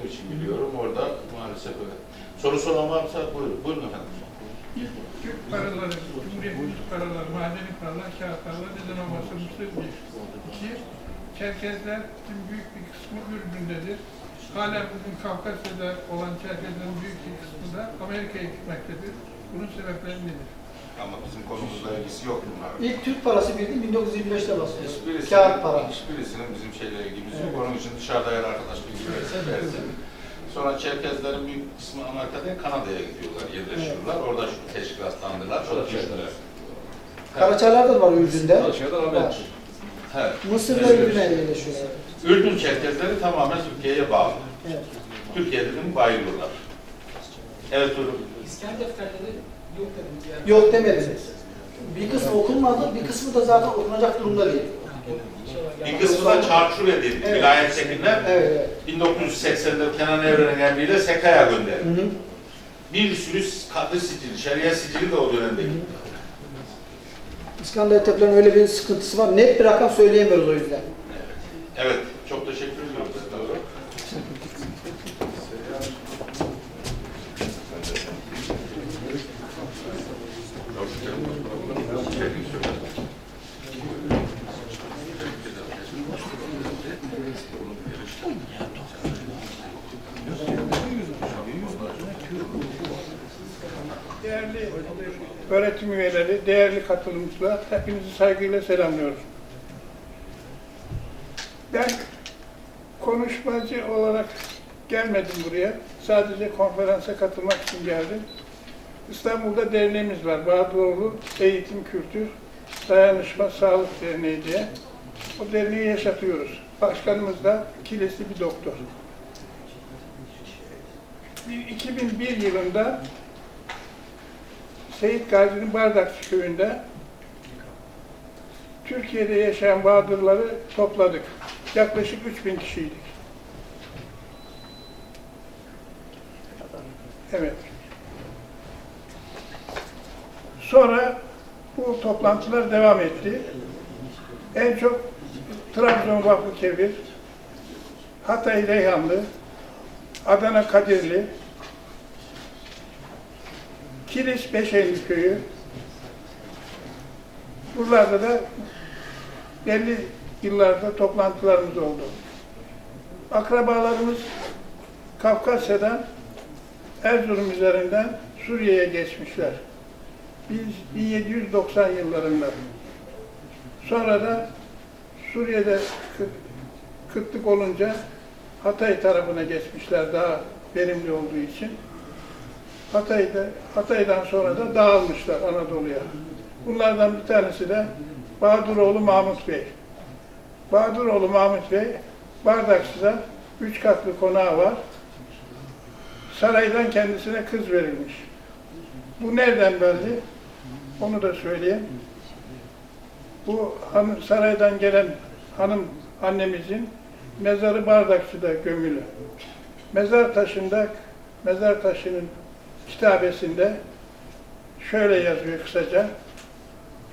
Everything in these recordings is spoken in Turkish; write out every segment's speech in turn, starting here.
çalıştığım için biliyorum. Orada maalesef öyle. Sorusu olan varsa buyurun. Buyurun efendim. Türk paraları, Cumhuriyetimiz paraları, madeni paralar, kağıt paralar neden olmasın bir. İki, Çerkezler büyük bir kısmı Ürdün'dedir. Hala bugün Kafkasya'da olan Çerkezlerin büyük bir kısmı da Amerika'ya gitmektedir. Bunun sebepleri nedir? Ama bizim konumuzla ilgisi yok bunlar. İlk Türk parası bildiğim 1925'te basıyor. Hiçbirisinin, Kağıt para. hiçbirisinin bizim şeyle ilgimiz yok. Onun için dışarıda eğer arkadaş bilgi versin. Sonra Çerkezlerin büyük kısmı Amerika'dan Kanada'ya gidiyorlar, yerleşiyorlar. Orada şu teşkilatlandılar, çalışıyorlar. Karaçaylar da var Ürdün'de. Var. Evet. Mısır'da Ürdün'e yerleşiyorlar. Ürdün Çerkezleri tamamen Türkiye'ye bağlı. Evet. Türkiye'den bayılıyorlar. Ertuğrul, İskan defterleri yok demediniz. Bir kısmı okunmadı, bir kısmı da zaten okunacak durumda değil. bir kısmı da çarçur edildi. Evet. Vilayet çekimler Evet, evet. 1980'de Kenan Evren'in emriyle SEKA'ya gönderildi. Hı hı. Bir sürü kadri sicili, şeriye sicili de o dönemde gitti. İskandinav Tepler'in öyle bir sıkıntısı var. Net bir rakam söyleyemiyoruz o yüzden. Evet, çok değerli katılımcılar, hepinizi saygıyla selamlıyoruz. Ben konuşmacı olarak gelmedim buraya. Sadece konferansa katılmak için geldim. İstanbul'da derneğimiz var. Bağdıoğlu Eğitim Kültür Dayanışma Sağlık Derneği diye. O derneği yaşatıyoruz. Başkanımız da kilesi bir doktor. Bir 2001 yılında Seyit Gazi'nin Bardakçı köyünde Türkiye'de yaşayan Bahadırları topladık. Yaklaşık 3000 kişiydik. Evet. Sonra bu toplantılar devam etti. En çok Trabzon Vakfı Kebir, Hatay Reyhanlı, Adana Kadirli, Kilis Beşeğli Köyü. Buralarda da belli yıllarda toplantılarımız oldu. Akrabalarımız Kafkasya'dan Erzurum üzerinden Suriye'ye geçmişler. Biz 1790 yıllarında. Sonra da Suriye'de kı- kıtlık olunca Hatay tarafına geçmişler daha verimli olduğu için. Hatay'da, Hatay'dan sonra da dağılmışlar Anadolu'ya. Bunlardan bir tanesi de Bahadıroğlu Mahmut Bey. Bahadıroğlu Mahmut Bey, Bardakçı'da üç katlı konağı var. Saraydan kendisine kız verilmiş. Bu nereden belli? Onu da söyleyeyim. Bu hanım, saraydan gelen hanım annemizin mezarı Bardakçı'da gömülü. Mezar taşında, mezar taşının kitabesinde şöyle yazıyor kısaca.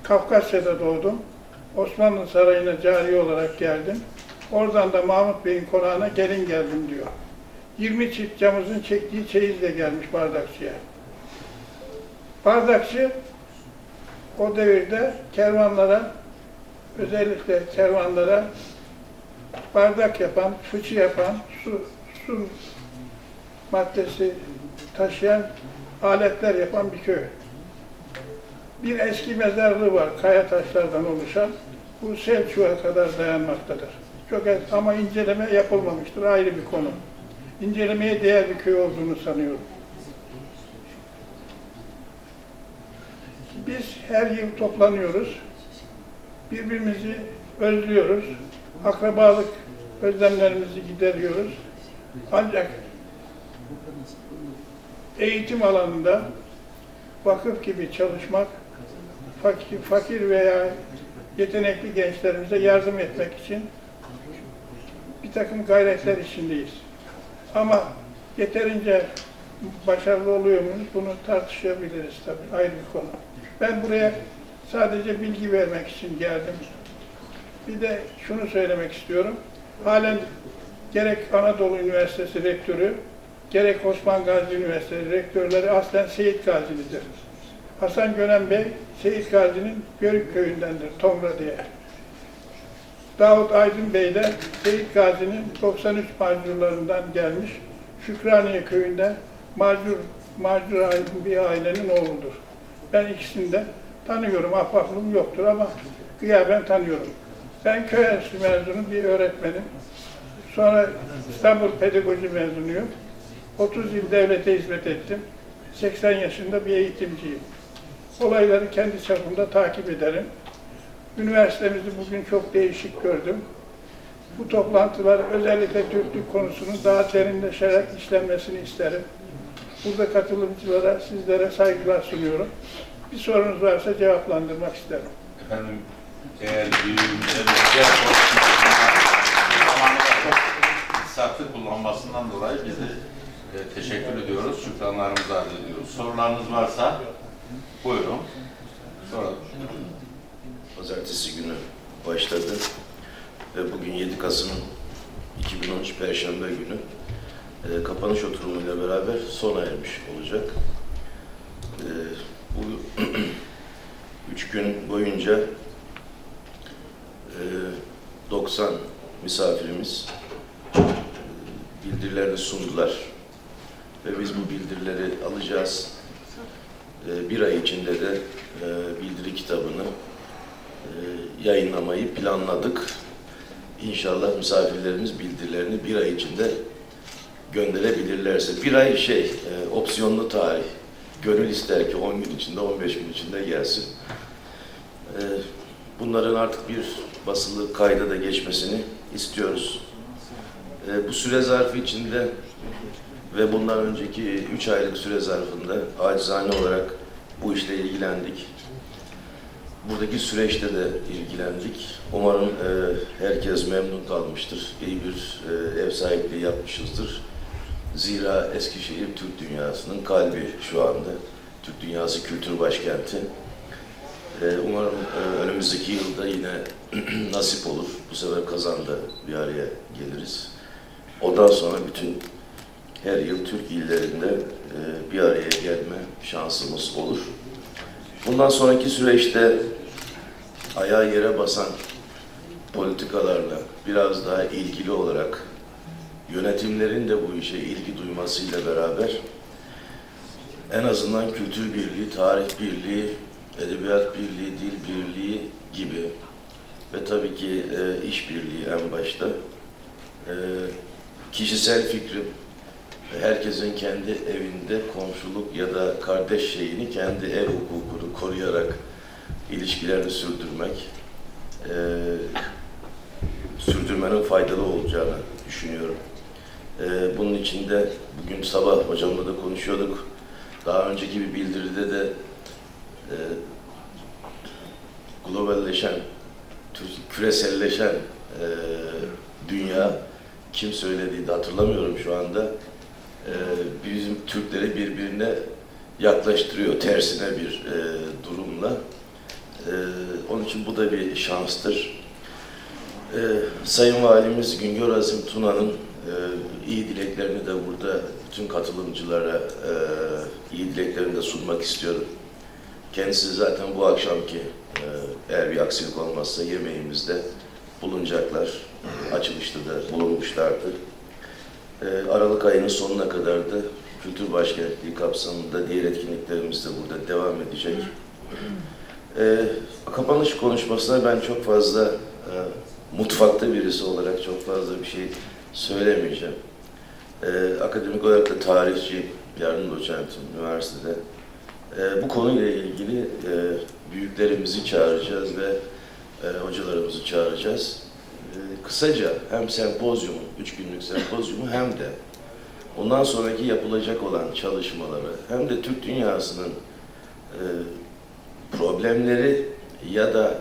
Kafkasya'da doğdum. Osmanlı Sarayı'na cari olarak geldim. Oradan da Mahmut Bey'in konağına gelin geldim diyor. 20 çift camızın çektiği çeyizle gelmiş bardakçıya. Bardakçı o devirde kervanlara, özellikle kervanlara bardak yapan, fıçı yapan, su, su maddesi taşıyan aletler yapan bir köy. Bir eski mezarlığı var, kaya taşlardan oluşan. Bu Selçuk'a kadar dayanmaktadır. Çok ez ama inceleme yapılmamıştır, ayrı bir konu. İncelemeye değer bir köy olduğunu sanıyorum. Biz her yıl toplanıyoruz. Birbirimizi özlüyoruz. Akrabalık özlemlerimizi gideriyoruz. Ancak eğitim alanında vakıf gibi çalışmak, fakir, veya yetenekli gençlerimize yardım etmek için bir takım gayretler içindeyiz. Ama yeterince başarılı oluyor muyuz? Bunu tartışabiliriz tabii, ayrı bir konu. Ben buraya sadece bilgi vermek için geldim. Bir de şunu söylemek istiyorum. Halen gerek Anadolu Üniversitesi rektörü, gerek Osman Gazi Üniversitesi rektörleri aslen Seyit Gazilidir. Hasan Gönen Bey, Seyit Gazi'nin Görük köyündendir, Tomra diye. Davut Aydın Bey de Seyit Gazi'nin 93 macurlarından gelmiş, Şükraniye köyünde macur, macur bir ailenin oğludur. Ben ikisini de tanıyorum, ahbaplığım yoktur ama gıyaben tanıyorum. Ben köy enstitüsü mezunu bir öğretmenim. Sonra İstanbul Pedagoji mezunuyum. 30 yıl devlete hizmet ettim. 80 yaşında bir eğitimciyim. Olayları kendi çapımda takip ederim. Üniversitemizi bugün çok değişik gördüm. Bu toplantılar özellikle Türklük konusunun daha derinleşerek işlenmesini isterim. Burada katılımcılara, sizlere saygılar sunuyorum. Bir sorunuz varsa cevaplandırmak isterim. Efendim, eğer düğünlerimizde zamanında çok kullanmasından dolayı biz de e, teşekkür ediyoruz, şükranlarımızı arz ediyoruz. Sorularınız varsa buyurun. Sonra Pazartesi günü başladı ve bugün 7 Kasım 2013 Perşembe günü e, kapanış oturumuyla beraber sona ermiş olacak. E, bu üç gün boyunca e, 90 misafirimiz e, bildirilerini sundular ve biz bu bildirileri alacağız. E, bir ay içinde de e, bildiri kitabını e, yayınlamayı planladık. İnşallah misafirlerimiz bildirilerini bir ay içinde gönderebilirlerse. Bir ay şey, e, opsiyonlu tarih. Gönül ister ki 10 gün içinde, 15 gün içinde gelsin. E, bunların artık bir basılı kayda da geçmesini istiyoruz. E, bu süre zarfı içinde ve bundan önceki 3 aylık süre zarfında acizane olarak bu işle ilgilendik. Buradaki süreçte de ilgilendik. Umarım e, herkes memnun kalmıştır. İyi bir e, ev sahipliği yapmışızdır. Zira Eskişehir Türk dünyasının kalbi şu anda. Türk dünyası kültür başkenti. E, umarım e, önümüzdeki yılda yine nasip olur. Bu sefer Kazan'da bir araya geliriz. Ondan sonra bütün her yıl Türk illerinde e, bir araya gelme şansımız olur. Bundan sonraki süreçte ayağı yere basan politikalarla biraz daha ilgili olarak yönetimlerin de bu işe ilgi duymasıyla beraber en azından kültür birliği, tarih birliği, edebiyat birliği, dil birliği gibi ve tabii ki e, iş birliği en başta e, kişisel fikrim herkesin kendi evinde komşuluk ya da kardeş şeyini kendi ev hukukunu koruyarak ilişkilerini sürdürmek eee, sürdürmenin faydalı olacağını düşünüyorum. Eee, bunun için de bugün sabah hocamla da konuşuyorduk. Daha önceki bir bildiride de eee, globalleşen, küreselleşen eee, dünya kim söylediği de hatırlamıyorum şu anda e, bizim Türkleri birbirine yaklaştırıyor tersine bir e, durumla. E, onun için bu da bir şanstır. E, Sayın Valimiz Güngör Azim Tuna'nın e, iyi dileklerini de burada bütün katılımcılara e, iyi dileklerini de sunmak istiyorum. Kendisi zaten bu akşamki eğer bir aksilik olmazsa yemeğimizde bulunacaklar. Açılışta da bulunmuşlardı. Ee, Aralık ayının sonuna kadar da Kültür Başkentliği kapsamında diğer etkinliklerimiz de burada devam edecek. Ee, kapanış konuşmasına ben çok fazla e, mutfakta birisi olarak çok fazla bir şey söylemeyeceğim. Ee, akademik olarak da tarihçi, yardım doçentim üniversitede. Ee, bu konuyla ilgili e, büyüklerimizi çağıracağız ve e, hocalarımızı çağıracağız. Ee, kısaca hem sempozyumu, üç günlük sempozyumu hem de ondan sonraki yapılacak olan çalışmaları hem de Türk dünyasının e, problemleri ya da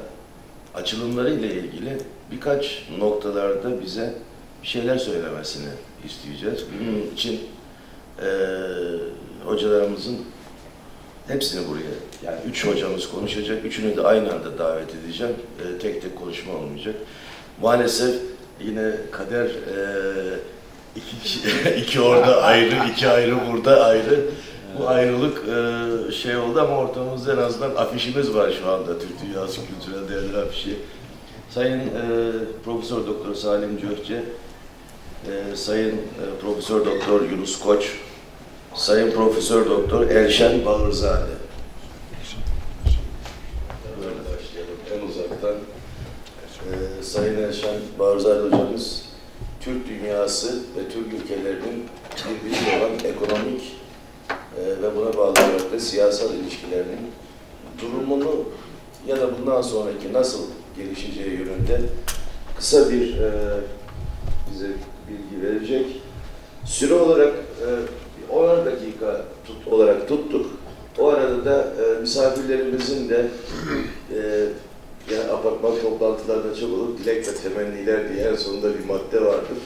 açılımları ile ilgili birkaç noktalarda bize bir şeyler söylemesini isteyeceğiz. Bunun için e, hocalarımızın hepsini buraya, yani üç hocamız konuşacak, üçünü de aynı anda davet edeceğim. E, tek tek konuşma olmayacak. Maalesef Yine kader eee, iki, iki orada ayrı, iki ayrı burada ayrı. Bu ayrılık eee, şey oldu ama ortamızda en azından afişimiz var şu anda. Türk Dünyası Kültürel Değerler afişi. Sayın eee, Profesör Doktor Salim Cöhce, eee, Sayın eee, Profesör Doktor Yunus Koç, Sayın Profesör Doktor Elşen Bağırzade. Böyle başlayalım en uzaktan. Sayın Elşen Bağırzade hocamız, Türk dünyası ve Türk ülkelerinin birbiriyle olan ekonomik e, ve buna bağlı olarak da siyasal ilişkilerinin durumunu ya da bundan sonraki nasıl gelişeceği yönünde kısa bir e, bize bilgi verecek. Süre olarak e, 10 dakika tut, olarak tuttuk. O arada da e, misafirlerimizin de e, yani apartman toplantılarında çok olur. Dilek ve temenniler diye en sonunda bir madde vardır.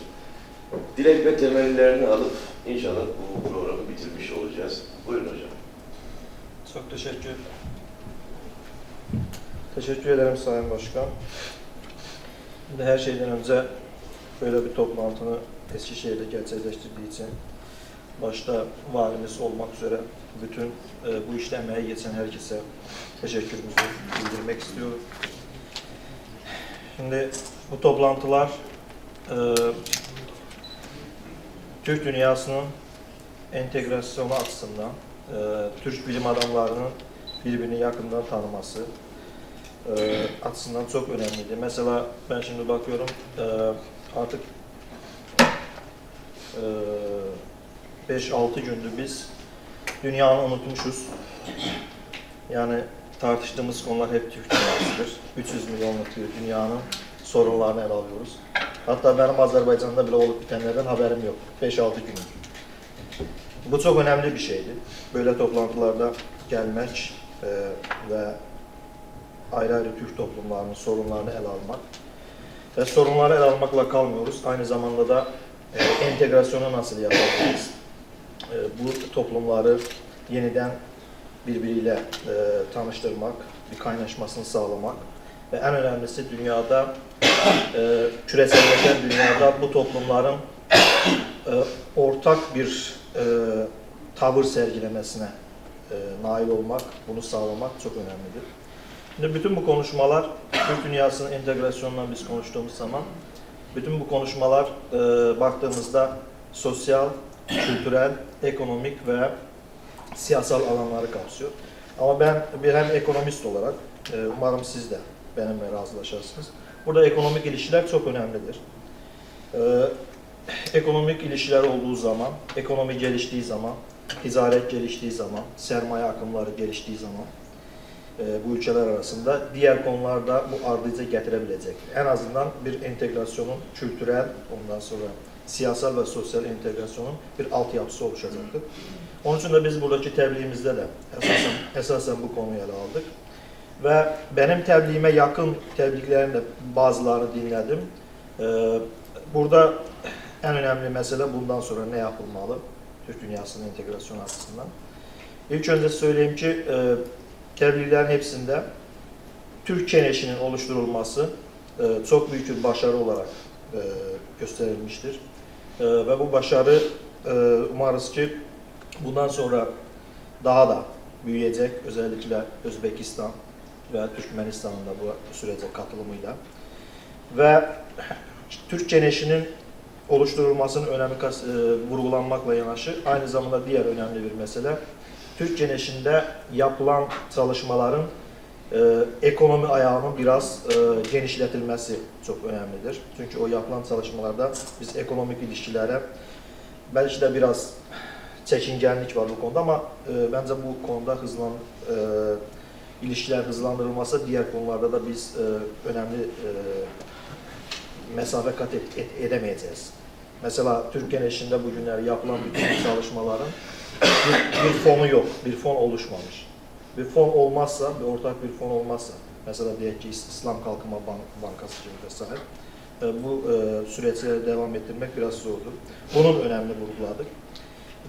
Dilek ve temennilerini alıp inşallah bu programı bitirmiş olacağız. Buyurun hocam. Çok teşekkür Teşekkür ederim Sayın Başkan. Şimdi her şeyden önce böyle bir toplantını Eskişehir'de gerçekleştirdiği için başta valimiz olmak üzere bütün e, bu işte emeği geçen herkese teşekkürümüzü bildirmek istiyorum. Şimdi bu toplantılar e, Türk dünyasının entegrasyonu açısından e, Türk bilim adamlarının birbirini yakından tanıması e, açısından çok önemliydi. Mesela ben şimdi bakıyorum e, artık e, 5-6 gündür biz dünyanı unutmuşuz. Yani tartıştığımız konular hep Türk dünyasıdır. 300 milyonluk bir dünyanın sorunlarını ele alıyoruz. Hatta benim Azerbaycan'da bile olup bitenlerden haberim yok. 5-6 gündür. Bu çok önemli bir şeydi. Böyle toplantılarda gelmek e, ve ayrı ayrı Türk toplumlarının sorunlarını ele almak. Ve sorunları ele almakla kalmıyoruz. Aynı zamanda da e, entegrasyonu nasıl yapabiliriz? E, bu toplumları yeniden birbiriyle e, tanıştırmak, bir kaynaşmasını sağlamak ve en önemlisi dünyada e, küreselleşen dünyada bu toplumların e, ortak bir e, tavır sergilemesine e, nail olmak, bunu sağlamak çok önemlidir. Şimdi bütün bu konuşmalar, Türk dünyasının entegrasyonundan biz konuştuğumuz zaman, bütün bu konuşmalar e, baktığımızda sosyal, kültürel, ekonomik ve siyasal alanları kapsıyor. Ama ben bir hem ekonomist olarak, e, umarım siz de benimle razılaşırsınız. Burada ekonomik ilişkiler çok önemlidir. E, ekonomik ilişkiler olduğu zaman, ekonomi geliştiği zaman, ticaret geliştiği zaman, sermaye akımları geliştiği zaman e, bu ülkeler arasında diğer konularda bu ardıca getirebilecek. En azından bir entegrasyonun kültürel, ondan sonra siyasal ve sosyal entegrasyonun bir altyapısı oluşacaktır. Onun için de biz buradaki tebliğimizde de esasen, esasen bu konuyu ele aldık. Ve benim tebliğime yakın tebliğlerin de bazılarını dinledim. Ee, burada en önemli mesele bundan sonra ne yapılmalı Türk dünyasının entegrasyonu açısından. İlk önce söyleyeyim ki e, tebliğlerin hepsinde Türk çeneşinin oluşturulması e, çok büyük bir başarı olarak e, gösterilmiştir. E, ve bu başarı e, umarız ki bundan sonra daha da büyüyecek. Özellikle Özbekistan ve Türkmenistan'ın da bu sürece katılımıyla. Ve Türkçe neşinin oluşturulmasının önemi e, vurgulanmakla yanaşı aynı zamanda diğer önemli bir mesele Türkçe neşinde yapılan çalışmaların e, ekonomi ayağının biraz e, genişletilmesi çok önemlidir. Çünkü o yapılan çalışmalarda biz ekonomik ilişkilere belki de biraz çekingenlik var bu konuda ama e, bence bu konuda hızlan e, ilişkiler hızlandırılmasa diğer konularda da biz e, önemli e, mesafe kat et, et- edemeyeceğiz. Mesela Türkiye'nin içinde bugünler yapılan bütün çalışmaların bir, bir fonu yok, bir fon oluşmamış. Bir fon olmazsa, bir ortak bir fon olmazsa, mesela diyelim ki İslam Kalkınma Ban- Bankası gibi vesaire, e, bu e, süreçleri devam ettirmek biraz zordur. Bunun önemli vurguladık.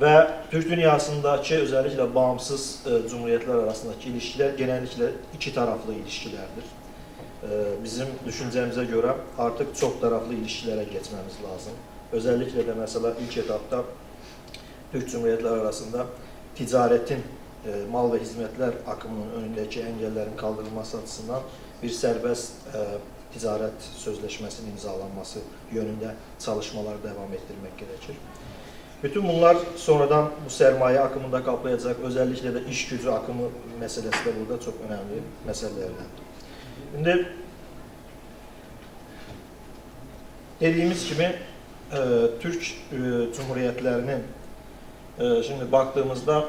Ve Türk dünyasındaki özellikle bağımsız e, cumhuriyetler arasındaki ilişkiler genellikle iki taraflı ilişkilerdir. bizim düşüncemize göre artık çok taraflı ilişkilere geçmemiz lazım. Özellikle de mesela ilk etapta Türk Cumhuriyetler arasında ticaretin, e, mal ve hizmetler akımının önündeki engellerin kaldırılması açısından bir serbest e, ticaret sözleşmesinin imzalanması yönünde çalışmalar devam ettirmek gerekir. Bütün bunlar sonradan bu sermaye akımında kaplayacak, özellikle de iş gücü akımı meselesi de burada çok önemli meselelerden. Şimdi dediğimiz gibi e, Türk e, Cumhuriyetlerinin e, şimdi baktığımızda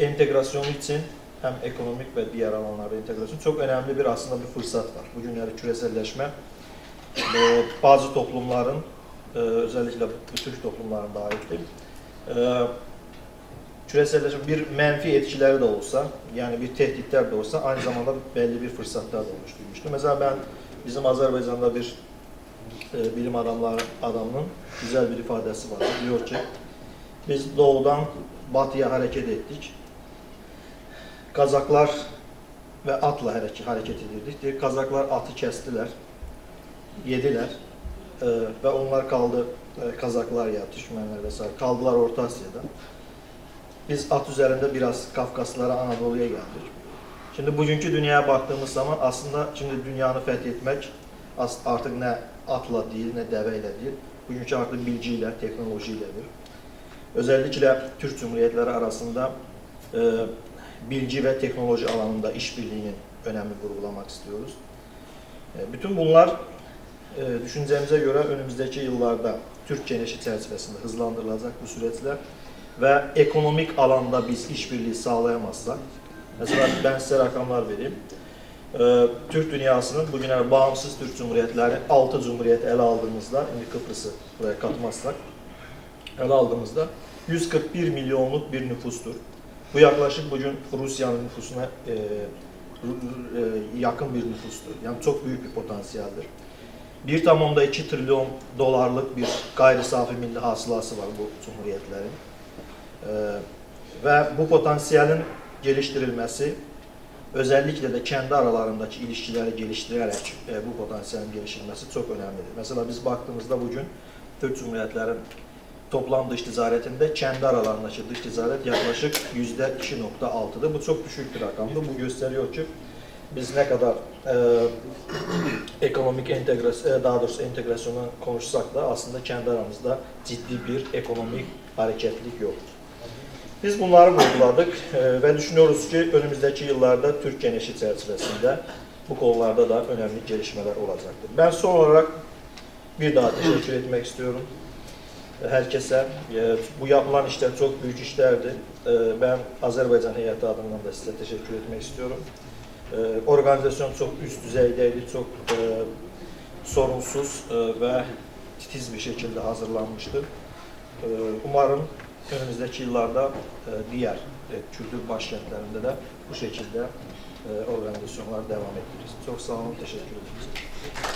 entegrasyonu için hem ekonomik ve diğer alanlarda entegrasyon çok önemli bir aslında bir fırsat var. Bugünlerde küreselleşme e, bazı toplumların e, özellikle bu Türk toplumlarında ait e, küreselleşme bir menfi etkileri de olsa yani bir tehditler de olsa aynı zamanda belli bir fırsatlar da oluşturmuştu. Mesela ben bizim Azerbaycan'da bir e, bilim adamlar adamının güzel bir ifadesi var. Diyor ki biz doğudan batıya hareket ettik. Kazaklar ve atla hareket, hareket edildik. Kazaklar atı kestiler, yediler Ee, ve onlar kaldı, e, Kazaklar ya Türkmenler vesaire kaldılar Orta Asya'da. Biz at üzerinde biraz Kafkaslara, Anadolu'ya geldik. Şimdi bugünkü dünyaya baktığımız zaman aslında şimdi dünyanı fethetmek artık ne atla değil ne deveyle değil. Bugünkü artık bilgiyle, teknolojiyledir. Özellikle Türk Cumhuriyetleri arasında e, bilgi ve teknoloji alanında işbirliğinin önemini vurgulamak istiyoruz. E, bütün bunlar e, düşüncemize göre önümüzdeki yıllarda Türk genişi çerçevesinde hızlandırılacak bu süreçler ve ekonomik alanda biz işbirliği sağlayamazsak, mesela ben size rakamlar vereyim. Ee, Türk dünyasının bugüne bağımsız Türk Cumhuriyetleri 6 Cumhuriyet ele aldığımızda, şimdi Kıbrıs'ı buraya katmazsak, ele aldığımızda 141 milyonluk bir nüfustur. Bu yaklaşık bugün Rusya'nın nüfusuna e, e, yakın bir nüfustur. Yani çok büyük bir potansiyeldir. 1.2 trilyon dolarlık bir gayri safi milli hasılası var bu cumhuriyetlerin. Ee, ve bu potansiyelin geliştirilmesi özellikle de kendi aralarındaki ilişkileri geliştirerek e, bu potansiyelin geliştirilmesi çok önemlidir. Mesela biz baktığımızda bugün Türk Cumhuriyetlerin toplam dış ticaretinde kendi aralarındaki dış ticaret yaklaşık yüzde 2.6'dır. Bu çok düşük bir rakamdı. Bu gösteriyor ki biz ne kadar e, ekonomik entegrasyon, daha doğrusu entegrasyonu konuşsak da aslında kendi aramızda ciddi bir ekonomik hareketlilik yok. Biz bunları vurguladık e, ve düşünüyoruz ki önümüzdeki yıllarda Türk genişi çerçevesinde bu konularda da önemli gelişmeler olacaktır. Ben son olarak bir daha teşekkür etmek istiyorum herkese. E, Bu yapılan işler çok büyük işlerdi. E, Ben Azerbaycan heyeti adından da size teşekkür etmek istiyorum. E, Organizasyon çok üst düzeydeydi, çok sorunsuz ve titiz bir şekilde hazırlanmıştı. Umarım önümüzdeki yıllarda diğer e, başkentlerinde de bu şekilde organizasyonlar devam ettiririz. Çok sağ olun, teşekkür ederim.